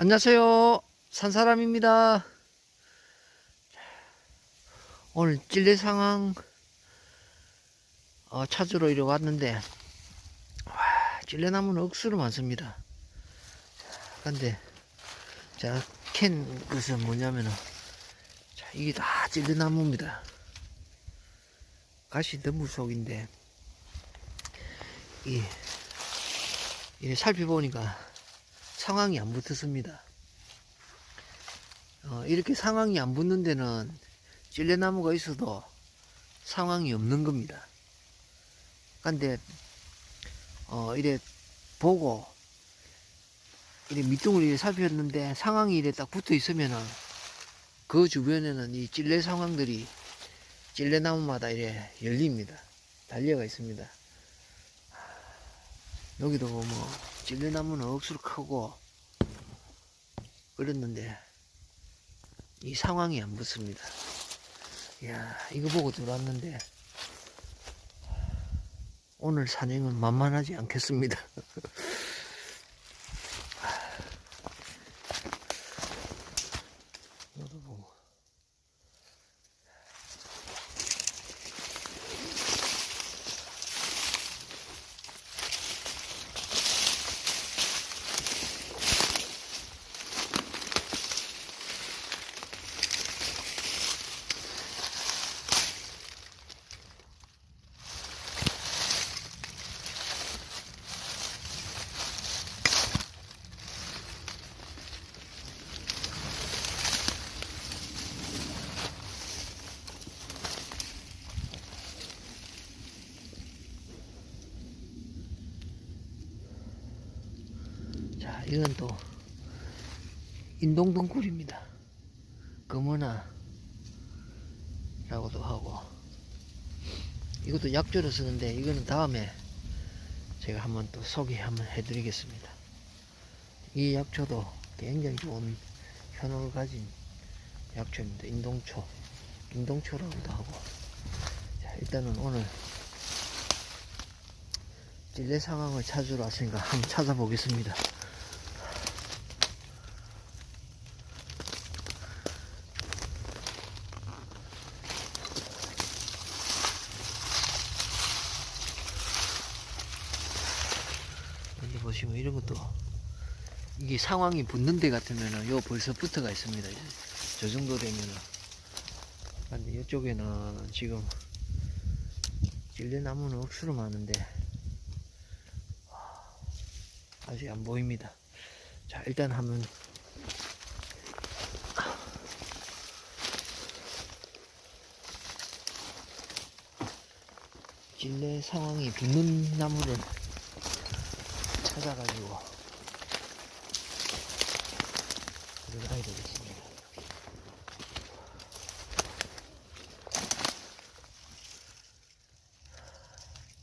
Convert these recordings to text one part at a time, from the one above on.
안녕하세요. 산사람입니다. 오늘 찔레 상황 어, 찾으러 이리 왔는데 와, 찔레나무는 억수로 많습니다. 근데 제가 캔 것은 뭐냐면은 자, 이게 다 찔레나무입니다. 가시 너무 속인데 이, 이 살펴보니까 상황이 안 붙었습니다. 어, 이렇게 상황이 안 붙는 데는 찔레나무가 있어도 상황이 없는 겁니다. 근데 어, 이래 보고 이래 밑둥을 이래 살폈는데 상황이 이래 딱 붙어 있으면은 그 주변에는 이 찔레 상황들이 찔레나무마다 이래 열립니다. 달려가 있습니다. 여기도 뭐 찔레나무는 억수로 크고 그랬는데 이 상황이 안 붙습니다. 이야 이거 보고 들어왔는데 오늘 산행은 만만하지 않겠습니다. 이건 또 인동덩굴입니다. 금은아 라고도 하고 이것도 약조로 쓰는데 이거는 다음에 제가 한번 또 소개 한번 해드리겠습니다. 이 약초도 굉장히 좋은 효능을 가진 약초입니다. 인동초, 인동초라고도 하고. 자, 일단은 오늘 찔레 상황을 찾으러 왔으니까 한번 찾아보겠습니다. 여기 보시면 이런 것도 이게 상황이 붙는 데 같으면은 요 벌써 붙어가 있습니다. 저 정도 되면은. 근데 이쪽에는 지금 찔레나무는 억수로 많은데 아직 안 보입니다. 자, 일단 한번 찔레 상황이 붙는 나무를 찾아가지고 들어가야 되겠습니다.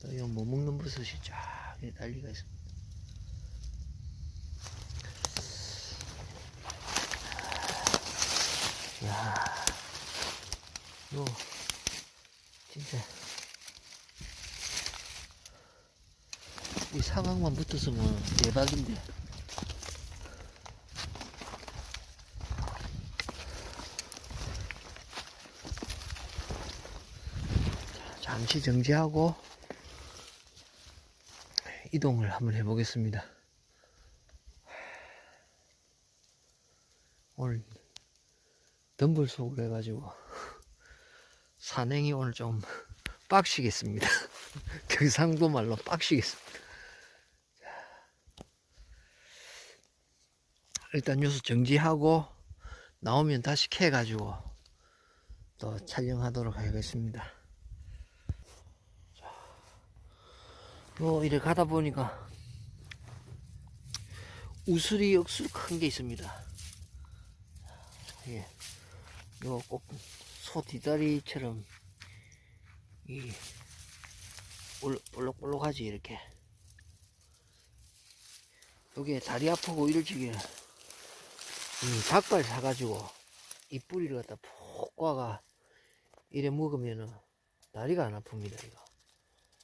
또 이거 못 먹는 버섯이 쫙 달리가 있습니다. 야, 요 진짜 이 상황만 붙었으면 대박인데. 자, 잠시 정지하고 이동을 한번 해보겠습니다. 오늘 덤불 속으로 해가지고 산행이 오늘 좀 빡시겠습니다. 경상도 말로 빡시겠습니다. 일단 요소 정지하고 나오면 다시 캐 가지고 또 촬영하도록 하겠습니다. 뭐 이래 가다 보니까 우슬이 억수로 큰 게 있습니다. 예, 이거 꼭소 뒷다리처럼 이 볼- 볼록볼록하지 이렇게. 여기에 다리 아프고 이럴 적에 이 닭발 사가지고 이 뿌리를 갖다 푹 꽈가 이래 먹으면은 다리가 안 아픕니다 이거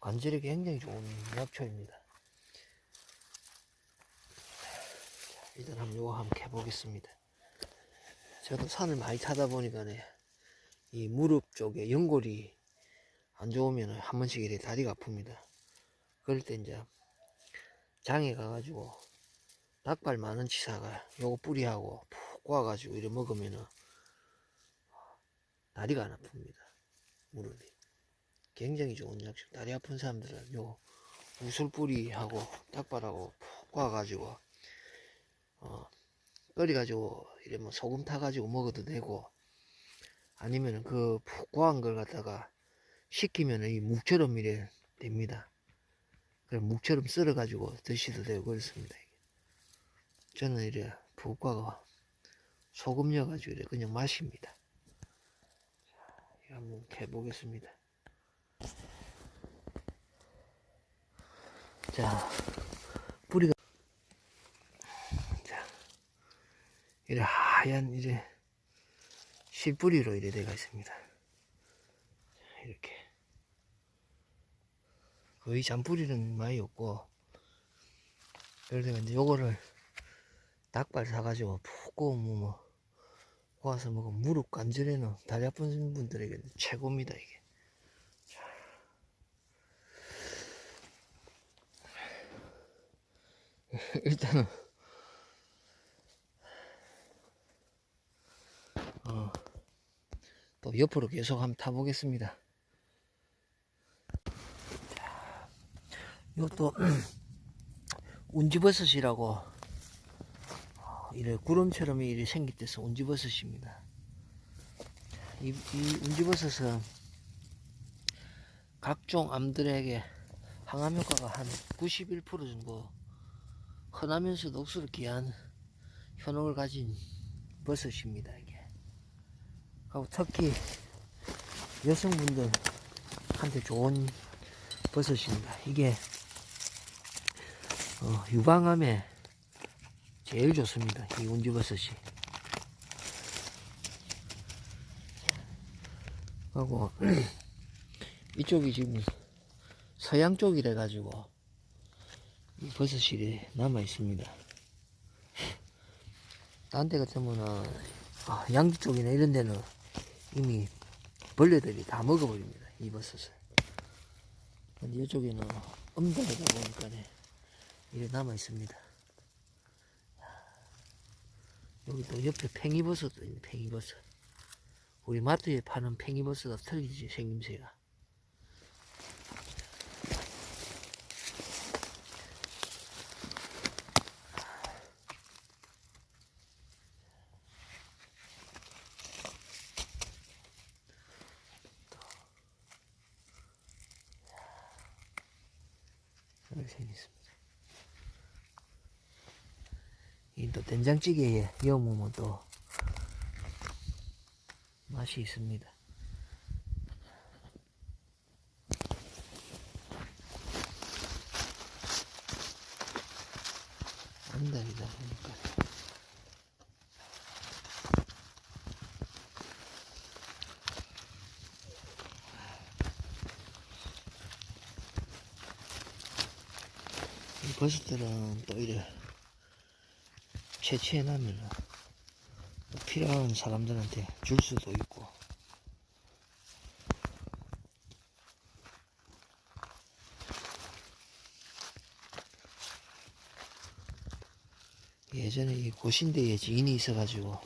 관절에 굉장히 좋은 약초입니다 일단 한번 요거 한번 해보겠습니다. 저도 산을 많이 타다 보니까네, 이 무릎 쪽에 연골이 안 좋으면 한 번씩 이렇게 다리가 아픕니다. 그럴 때 이제 장에 가가지고 닭발 많은 치사가 요거 뿌리하고 푹 꼬아가지고 이래 먹으면은 다리가 안 아픕니다. 무릎이. 굉장히 좋은 약식. 다리 아픈 사람들은 요 우술뿌리하고 닭발하고 푹 꼬아가지고 어, 끓여가지고 이래 뭐 소금 타가지고 먹어도 되고 아니면은 그푹 꼬한 걸 갖다가 식히면은 이 묵처럼 이래 됩니다. 그럼 묵처럼 썰어가지고 드시도 되고 그렇습니다. 저는 이래 푹 꼬아가 소금 넣어가지고 이래 그냥 마십니다. 자, 한번 해보겠습니다. 자, 뿌리가 자, 이래 하얀 이제 씨뿌리로 이래 돼가 있습니다. 자, 이렇게 거의 잔뿌리는 많이 없고 그래서 이제 요거를 닭발 사가지고 푹 구우면 뭐 구워서 먹으면 무릎 관절에는 다리 아픈 분들에게 최고입니다 이게. 일단은 어, 또 옆으로 계속 한번 타보겠습니다. 자, 이것도 운지버섯이라고 어, 이래 구름처럼 이래 생길 때서 운지버섯입니다. 이, 이 운지버섯은 각종 암들에게 항암 효과가 한 91% 정도 흔하면서도 억수로 귀한 효능을 가진 버섯입니다. 이게. 하고 특히 여성분들한테 좋은 버섯입니다. 이게 어, 유방암에 제일 좋습니다. 이 운지버섯이. 하고 이쪽이 지금 서양 쪽이래 가지고 이 버섯이 남아 있습니다. 딴 데 같으면은 아, 양지 쪽이나 이런 데는 이미 벌레들이 다 먹어버립니다. 이 버섯을. 근데 이쪽에는 엄다하다 보니까 이래 남아 있습니다. 여기 또 옆에 팽이버섯도 있네, 팽이버섯. 우리 마트에 파는 팽이버섯과 틀리지, 생김새가. 생겼습니다. 이 또 된장찌개에 이어 먹으면 또 맛이 있습니다. 안달이다 보니까 이 버섯들은 또 이래 채취해 놔면 필요한 사람들한테 줄 수도 있고 예전에 이 고신대에 지인이 있어가지고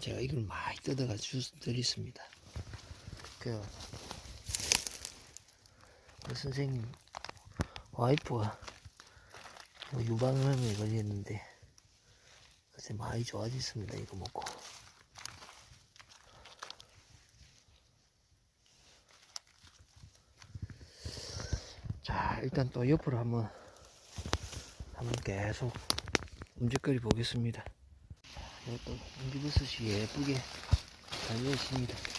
제가 이걸 많이 뜯어가 주드렸습니다. 그, 그 선생님 와이프가 뭐 유방암에 걸렸는데 그새 많이 좋아졌습니다. 이거 먹고. 자, 일단 또 옆으로 한번 한번 계속 움직거리 보겠습니다. 이것도 움직버섯이 예쁘게 달려 있습니다.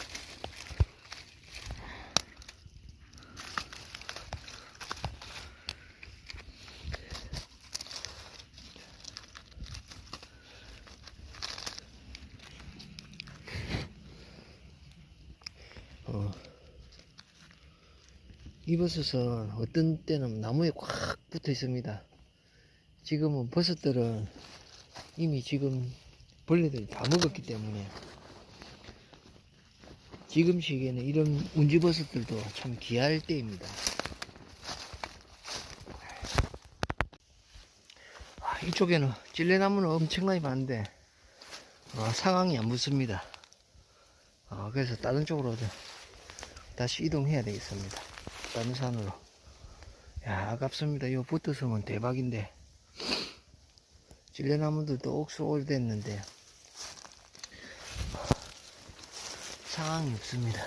이 버섯은 어떤 때는 나무에 꽉 붙어 있습니다. 지금 지금은 버섯들은 이미 지금 벌레들이 다 먹었기 때문에 지금 시기에는 이런 운지버섯들도 참 귀할 때입니다. 아, 이쪽에는 찔레나무는 엄청나게 많은데 어, 상황이 안 붙습니다. 어, 그래서 다른 쪽으로 다시 이동해야 되겠습니다. 다른 산으로. 야, 아깝습니다. 이거 붙었으면 대박인데. 찔레나무들도 옥수 오래됐는데 상황이 없습니다.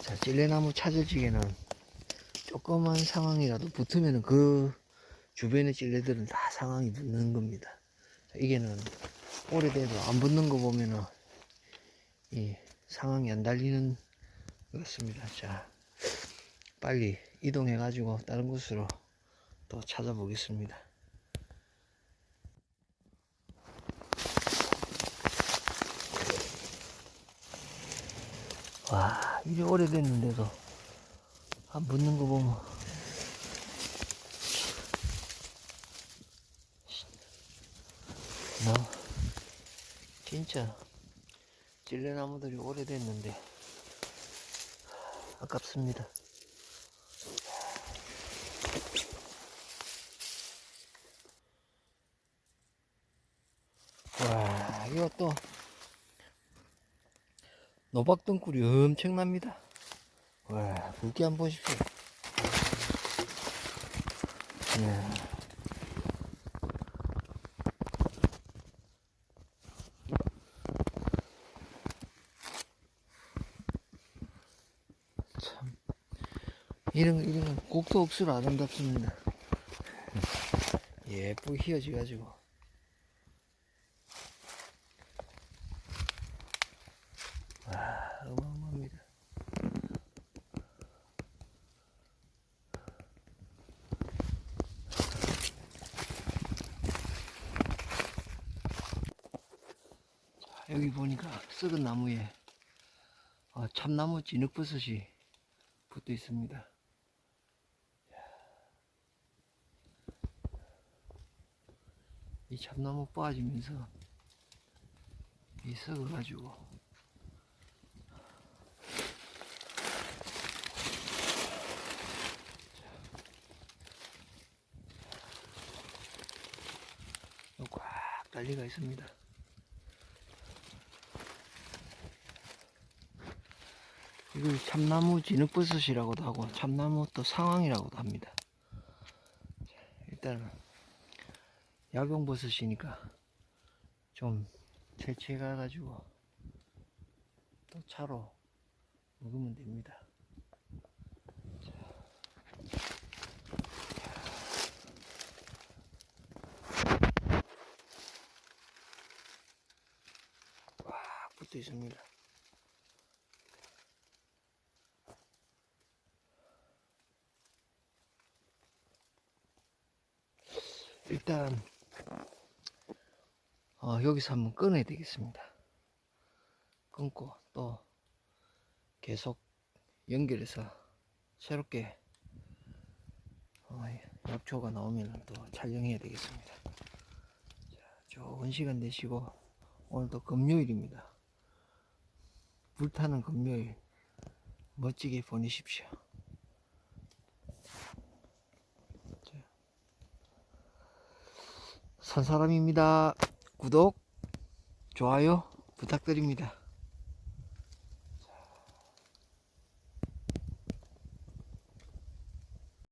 자, 찔레나무 찾을 적에는 조그만 상황이라도 붙으면 그 주변의 찔레들은 다 상황이 붙는 겁니다. 자, 이게는 오래돼도 안 붙는 거 보면은 이 상황이 안 달리는 것 같습니다. 자, 빨리 이동해 가지고 다른 곳으로 또 찾아보겠습니다. 와, 이게 오래됐는데도 안 붙는 거 보면 나 진짜 찔레나무들이 오래됐는데 아깝습니다. 와, 이것도 노박등굴이 엄청납니다. 와, 굵기 한번 보십시오. 이야. 참, 이런, 거- 곡도 억수로 아름답습니다. 예쁘게 휘어져가지고. 와, 어마어마합니다. 자, 여기 보니까 썩은 나무에 어, 참나무 진흙버섯이 붙어 있습니다. 이 참나무 빠지면서 이 썩어가지고 꽉 달리가 있습니다. 이걸 참나무 진흙버섯이라고도 하고 참나무 또 상황이라고도 합니다. 자, 일단은 야경버섯이니까 좀 채취해 가가지고 또 차로 먹으면 됩니다. 꽉 붙어 있습니다. 일단 어, 여기서 한번 끊어야 되겠습니다. 끊고 또 계속 연결해서 새롭게 어, 약초가 나오면 또 촬영해야 되겠습니다. 자, 좋은 시간 되시고 오늘도 금요일입니다. 불타는 금요일 멋지게 보내십시오. 산 사람입니다. 구독, 좋아요 부탁드립니다.